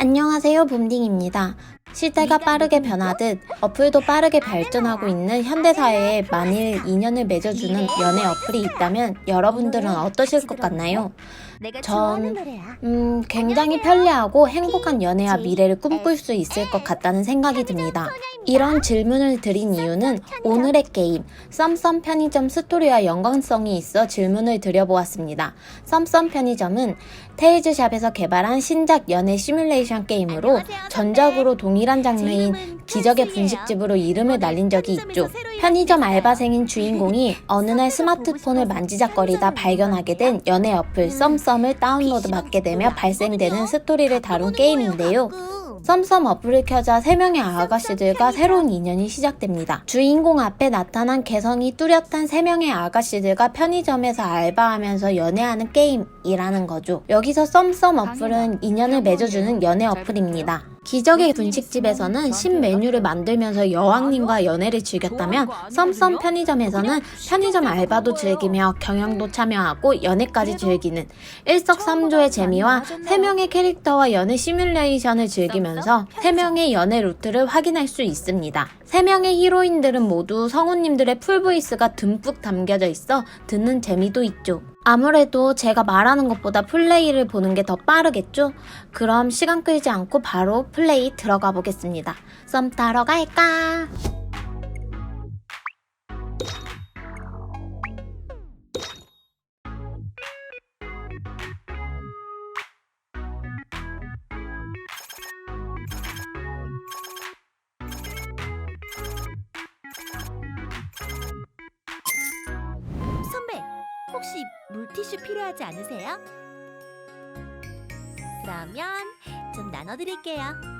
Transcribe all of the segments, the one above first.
안녕하세요, 붐딩입니다. 시대가 빠르게 변하듯 어플도 빠르게 발전하고 있는 현대사회에 만일 인연을 맺어주는 연애 어플이 있다면 여러분들은 어떠실 것 같나요? 전-. 음, 굉장히 편리하고 행복한 연애와 미래를 꿈꿀 수 있을 것 같다는 생각이 듭니다. 이런 질문을 드린 이유는 오늘의 게임 썸썸 편의점 스토리와 연관성이 있어 질문을 드려보았습니다. 썸썸 편의점은 테이즈샵에서 개발한 신작 연애 시뮬레이션 게임으로 전작으로 동일한 장르인 기적의 분식집으로 이름을 날린 적이 있죠. 편의점 알바생인 주인공이 어느 날 스마트폰을 만지작거리다 발견하게 된 연애 어플 썸썸을 다운로드 받게 되며 발생되는 스토리를 다룬 게임인데요. 썸썸 어플을 켜자 세명의 아가씨들과 새로운 인연이 시작됩니다. 주인공 앞에 나타난 개성이 뚜렷한 세명의 아가씨들과 편의점에서 알바하면서 연애하는 게임이라는 거죠. 여기서 썸썸 어플은 인연을 맺어주는 연애 어플입니다. 기적의 분식집에서는 신메뉴를 만들면서 여왕님과 연애를 즐겼다면 썸썸 편의점에서는 편의점 알바도 즐기며 경영도 참여하고 연애까지 즐기는 일석삼조의 재미와 세명의 캐릭터와 연애 시뮬레이션을 즐기면서 세명의 연애 루트를 확인할 수 있습니다. 세명의 히로인들은 모두 성우님들의 풀보이스가 듬뿍 담겨져 있어 듣는 재미도 있죠. 아무래도 제가 말하는 것보다 플레이를 보는 게 더 빠르겠죠? 그럼 시간 끌지 않고 바로 플레이 들어가 보겠습니다. 썸 타러 갈까? 혹시 물티슈 필요하지 않으세요? 그러면 좀 나눠드릴게요.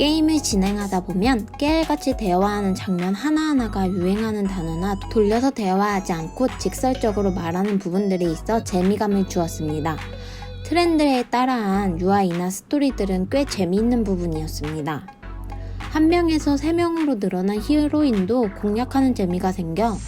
게임을 진행하다 보면 깨알같이 대화하는 장면 하나하나가 유행하는 단어나 돌려서 대화하지 않고 직설적으로 말하는 부분들이 있어 재미감을 주었습니다. 트렌드에 따라한 UI나 스토리들은 꽤 재미있는 부분이었습니다. 한 명에서 세 명으로 늘어난 히로인도 공략하는 재미가 생겨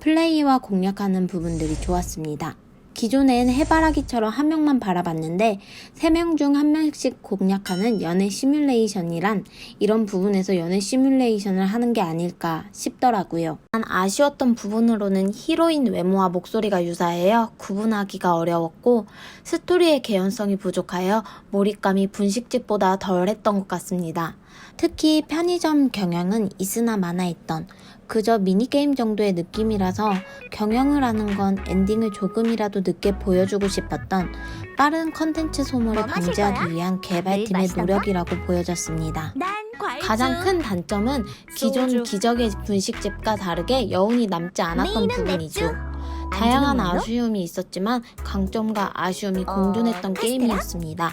플레이와 공략하는 부분들이 좋았습니다. 기존엔 해바라기처럼 한 명만 바라봤는데 세 명 중 한 명씩 공략하는 연애 시뮬레이션이란 이런 부분에서 연애 시뮬레이션을 하는 게 아닐까 싶더라고요. 단 아쉬웠던 부분으로는 히로인 외모와 목소리가 유사해요. 구분하기가 어려웠고 스토리의 개연성이 부족하여 몰입감이 분식집보다 덜했던 것 같습니다. 특히 편의점 경영은 있으나 마나했던 그저 미니게임 정도의 느낌이라서 경영을 하는 건 엔딩을 조금이라도 늦게 보여주고 싶었던 빠른 컨텐츠 소모를 뭐 방지하기? 위한 개발팀의 노력이라고 보여졌습니다. 가장 큰 단점은 기존 소주. 기적의 분식집과 다르게 여운이 남지 않았던 부분이죠. 다양한? 아쉬움이 있었지만 강점과 아쉬움이 어, 공존했던? 게임이었습니다.